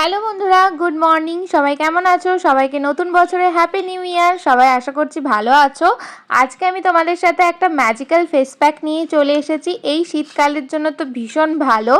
Hello বন্ধুরা, good morning. সবাই কেমন আছো? সবাইকে নতুন বছরে হ্যাপি নিউ ইয়ার। সবাই আশা করছি ভালো আছো। আজকে আমি তোমাদের সাথে একটা ম্যাজিক্যাল ফেস প্যাক নিয়ে চলে এসেছি। এই শীতকালের জন্য তো ভীষণ ভালো।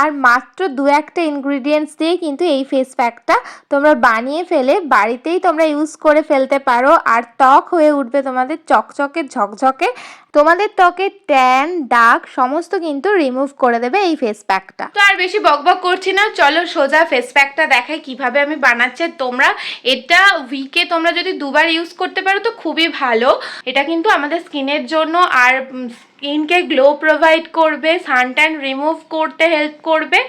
আর মাত্র দু একটা ইনগ্রিডিয়েন্টস দিয়ে কিন্তু এই ফেস প্যাকটা তোমরা বানিয়ে ফেলে, বাড়িতেই তোমরা ইউজ করে ফেলতে পারো। আর ত্বক হয়ে উঠবে তোমাদের চকচকে, ঝকঝকে। তোমাদের ত্বকে ট্যান দাগ সমস্ত কিন্তু রিমুভ করে দেবে এই ফেস প্যাকটা। তো আর বেশি বকবক করছি না। চলো সোজা ফেস প্যাকটা দেখাই কীভাবে আমি বানাচ্ছি। তোমরা এটা উইকে তোমরা যদি দুবার ইউজ করতে পারো তো খুবই ভালো। এটা কিন্তু আমাদের স্কিনের জন্য আর স্কিনকে গ্লো প্রোভাইড করবে সানট্যান রিমুভ করতে হেল্প করবে।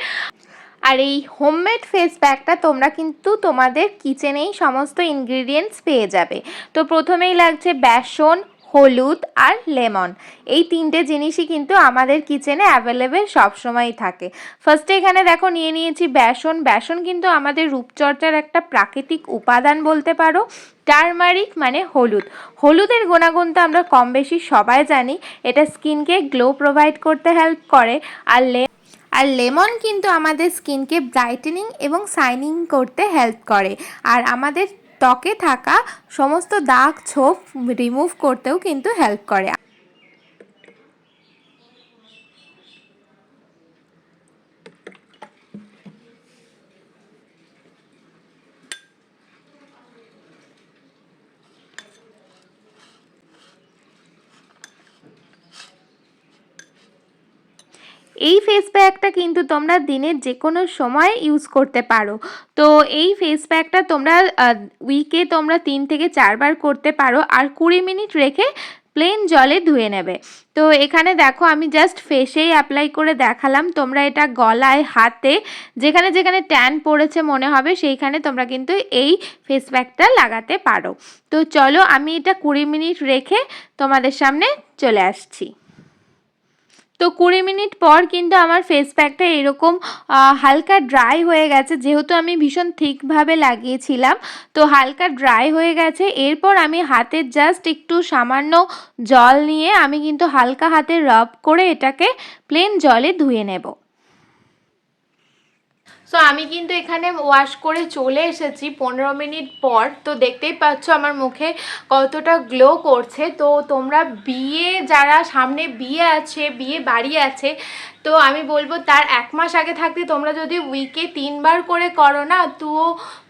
আর এই হোমমেড ফেস প্যাকটা তোমরা কিন্তু তোমাদের কিচেনেই সমস্ত ইনগ্রিডিয়েন্টস পেয়ে যাবে। তো প্রথমেই লাগছে বেসন হলুদ আর লেমন। এই তিনটে জিনিসই কিন্তু আমাদের কিচেনে অ্যাভেলেবেল সবসময়ই থাকে। ফার্স্টে এখানে দেখো নিয়ে নিয়েছি বেসন। বেসন কিন্তু আমাদের রূপচর্চার একটা প্রাকৃতিক উপাদান বলতে পারো। টারমারিক মানে হলুদ। হলুদের গুণাগুণ তো আমরা কম বেশি সবাই জানি। এটা স্কিনকে গ্লো প্রোভাইড করতে হেল্প করে। আর লে আর লেমন কিন্তু আমাদের স্কিনকে ব্রাইটেনিং এবং শাইনিং করতে হেল্প করে। আর আমাদের ত্বকে থাকা সমস্ত দাগ ছোপ রিমুভ করতেও কিন্তু হেল্প করে। এই ফেস প্যাকটা কিন্তু তোমরা দিনের যে কোনো সময় ইউজ করতে পারো। তো এই ফেস প্যাকটা তোমরা উইকে তোমরা তিন থেকে চারবার করতে পারো আর কুড়ি মিনিট রেখে প্লেন জলে ধুয়ে নেবে। তো এখানে দেখো আমি জাস্ট ফেসেই অ্যাপ্লাই করে দেখালাম। তোমরা এটা গলায়, হাতে, যেখানে যেখানে ট্যান পড়েছে মনে হবে, সেইখানে তোমরা কিন্তু এই ফেস প্যাকটা লাগাতে পারো। তো চলো আমি এটা কুড়ি মিনিট রেখে তোমাদের সামনে চলে আসছি। তো কুড়ি মিনিট পর কিন্তু আমার ফেস প্যাকটা এরকম হালকা ড্রাই হয়ে গেছে। যেহেতু আমি ভীষণ থিকভাবে লাগিয়েছিলাম, তো হালকা ড্রাই হয়ে গেছে। এরপর আমি হাতে জাস্ট একটু সামান্য জল নিয়ে আমি কিন্তু হালকা হাতে রাব করে এটাকে প্লেন জলে ধুয়ে নেব। সো আমি কিন্তু এখানে ওয়াশ করে চলে এসেছি পনেরো মিনিট পর। তো দেখতেই পাচ্ছ আমার মুখে কতটা গ্লো করছে। তো তোমরা বিয়ে, যারা সামনে বিয়ে আছে, বিয়ে বাড়ি আছে তো আমি বলব তার এক মাস আগে থাকতে তোমরা যদি উইকে তিনবার করে করো না তো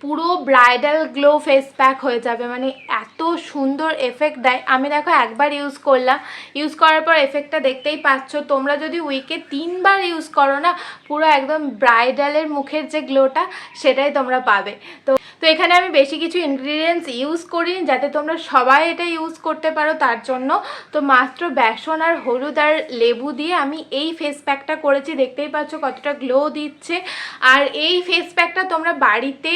পুরো ব্রাইডাল গ্লো ফেস প্যাক হয়ে যাবে। মানে এত সুন্দর এফেক্ট দেয়। আমি দেখো একবার ইউজ করলাম। ইউজ করার পর এফেক্টটা দেখতেই পাচ্ছ। তোমরা যদি উইকে তিনবার ইউজ করো না, পুরো একদম ব্রাইডালের মুখের যে গ্লোটা সেটাই তোমরা পাবে। তো তো এখানে আমি বেশি কিছু ইনগ্রিডিয়েন্টস ইউজ করি যাতে তোমরা সবাই এটা ইউজ করতে পারো তার জন্য। তো মাত্র বেসন আর হলুদ আর লেবু দিয়ে আমি এই ফেস প্যাকটা করেছি, দেখতেই পাচ্ছ কতটা গ্লো দিচ্ছে। আর এই ফেস প্যাকটা তোমরা বাড়িতে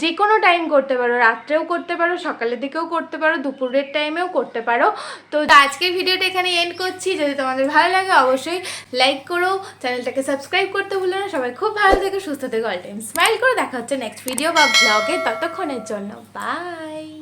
যে কোনো টাইম করতে পারো, রাত্রেও করতে পারো, সকালের দিকেও করতে পারো, দুপুরের টাইমেও করতে পারো। তো আজকের ভিডিওটা এখানে এন্ড করছি। যদি তোমাদের ভালো লাগে অবশ্যই লাইক করো, চ্যানেলটাকে সাবস্ক্রাইব করতে ভুলো না। সবাই খুব ভালো থেকে, সুস্থ থেকে অল টাইম স্মাইল করে। দেখা হচ্ছে নেক্সট ভিডিও বা ব্লগে ততক্ষণের জন্য বাই